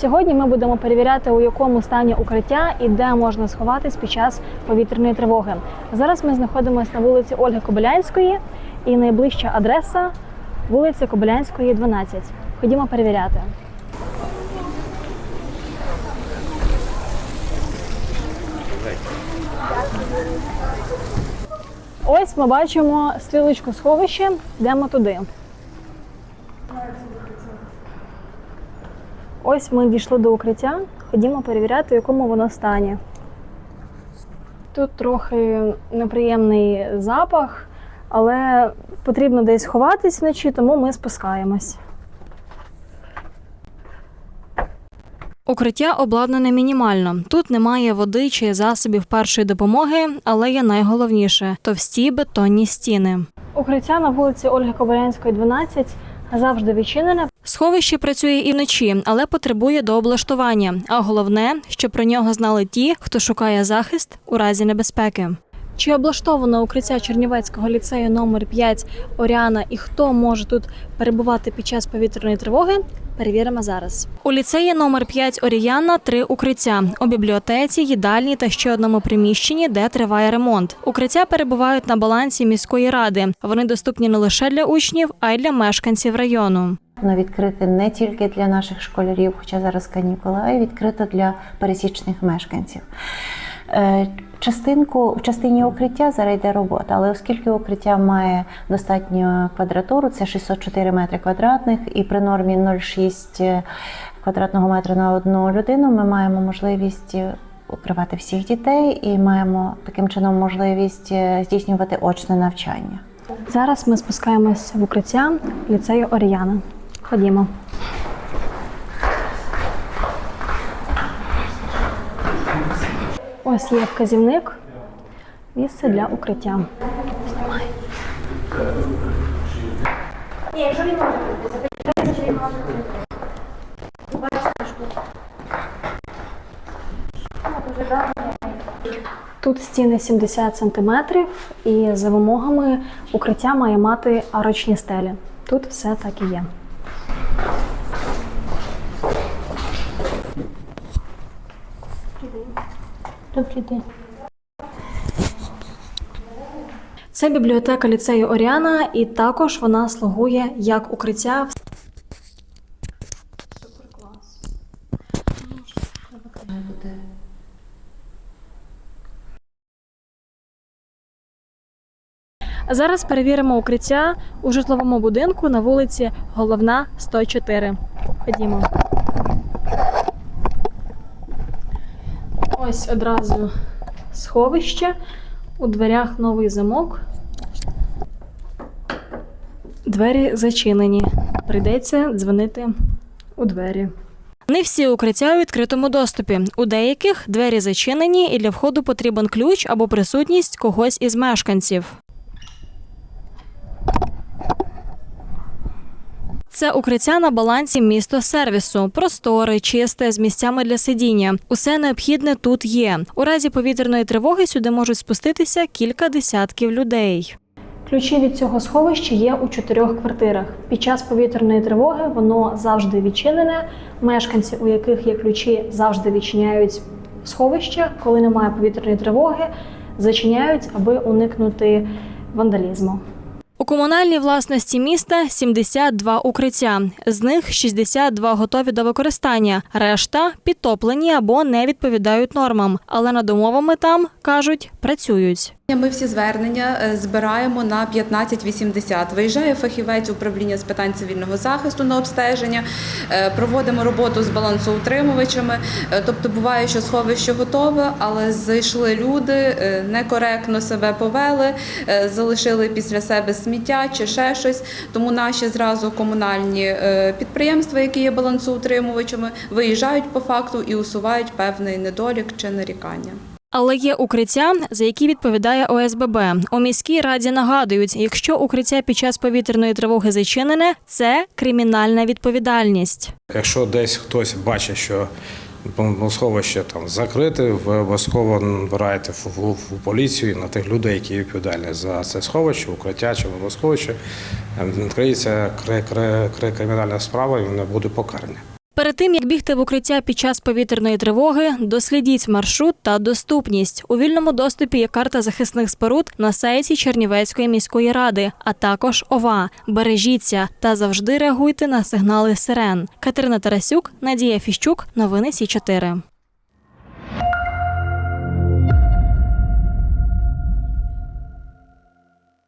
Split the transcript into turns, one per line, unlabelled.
Сьогодні ми будемо перевіряти, у якому стані укриття і де можна сховатись під час повітряної тривоги. Зараз ми знаходимося на вулиці Ольги Кобилянської, і найближча адреса вулиця Кобилянської, 12. Ходімо перевіряти. Ось ми бачимо стрілочку сховище, йдемо туди. Ось ми дійшли до укриття. Ходімо перевіряти, в якому воно стані. Тут трохи неприємний запах, але потрібно десь ховатись вночі, тому ми спускаємось. Укриття обладнане мінімально. Тут немає води чи засобів першої допомоги, але є найголовніше товсті бетонні стіни. Укриття на вулиці Ольги Кобилянської, 12 завжди відчинене. Сховище працює і вночі, але потребує дооблаштування. А головне, щоб про нього знали ті, хто шукає захист у разі небезпеки. Чи облаштовано укриття Чернівецького ліцею номер 5 Оріана і хто може тут перебувати під час повітряної тривоги? Перевіримо зараз. У ліцеї номер 5 Оріяна три укриття у бібліотеці, їдальні та ще одному приміщенні, де триває ремонт. Укриття перебувають на балансі міської ради. Вони доступні не лише для учнів, а й для мешканців району.
Воно відкрите не тільки для наших школярів, хоча зараз канікули, а й відкрито для пересічних мешканців. Е, Частинку в частині укриття зараз йде робота, але оскільки укриття має достатню квадратуру, це 604 метри квадратних, і при нормі 0,6 квадратного метра на одну людину, ми маємо можливість е, укривати всіх дітей і маємо таким чином можливість е, здійснювати очне навчання.
Зараз ми спускаємось в укриття ліцею Оріяна. Ходімо. Ось є вказівник. Місце для укриття. Знімай. Тут стіни 70 см і за вимогами укриття має мати арочні стелі. Тут все так і є. Добрий день. Це бібліотека ліцею Оріана, і також вона слугує як укриття. Зараз перевіримо укриття у житловому будинку на вулиці Головна 104. Ходімо. Ось одразу сховище. У дверях новий замок. Двері зачинені. Прийдеться дзвонити у двері. Не всі укриття у відкритому доступі. У деяких двері зачинені, і для входу потрібен ключ або присутність когось із мешканців. Це укриття на балансі місто сервісу, просторе, чисте, з місцями для сидіння. Усе необхідне тут є. У разі повітряної тривоги сюди можуть спуститися кілька десятків людей. Ключі від цього сховища є у чотирьох квартирах. Під час повітряної тривоги воно завжди відчинене. Мешканці, у яких є ключі, завжди відчиняють сховище. Коли немає повітряної тривоги, зачиняють, аби уникнути вандалізму. У комунальній власності міста 72 укриття. З них 62 готові до використання. Решта підтоплені або не відповідають нормам. Але над умовами там кажуть, працюють.
Ми всі звернення е, збираємо на 1580. Виїжджає фахівець управління з питань цивільного захисту на обстеження, е, проводимо роботу з балансоутримувачами. Е, Тобто буває, що сховище готове, але зайшли люди, некоректно себе повели, залишили після себе сміття чи ще щось. Тому наші зразу комунальні підприємства, які є балансоутримувачами, виїжджають по факту і усувають певний недолік чи нарікання.
Але є укриття, за які відповідає ОСББ. У міській раді нагадують, якщо укриття під час повітряної тривоги зачинене, це кримінальна відповідальність.
Якщо десь хтось бачить, що сховище там закрите, ви обов'язково набираєте в, в, в поліцію на тих людей, які відповідальні за це сховище, укриття чи водосховище. Ем, Відкриється кри- кри- кри- кримінальна справа і вони будуть покарані.
Перед тим як бігти в укриття під час повітряної тривоги, дослідіть маршрут та доступність. У вільному доступі є карта захисних споруд на сайті Чернівецької міської ради, а також ОВА. Бережіться та завжди реагуйте на сигнали сирен. Катерина Тарасюк, Надія Фіщук, новини Сі 4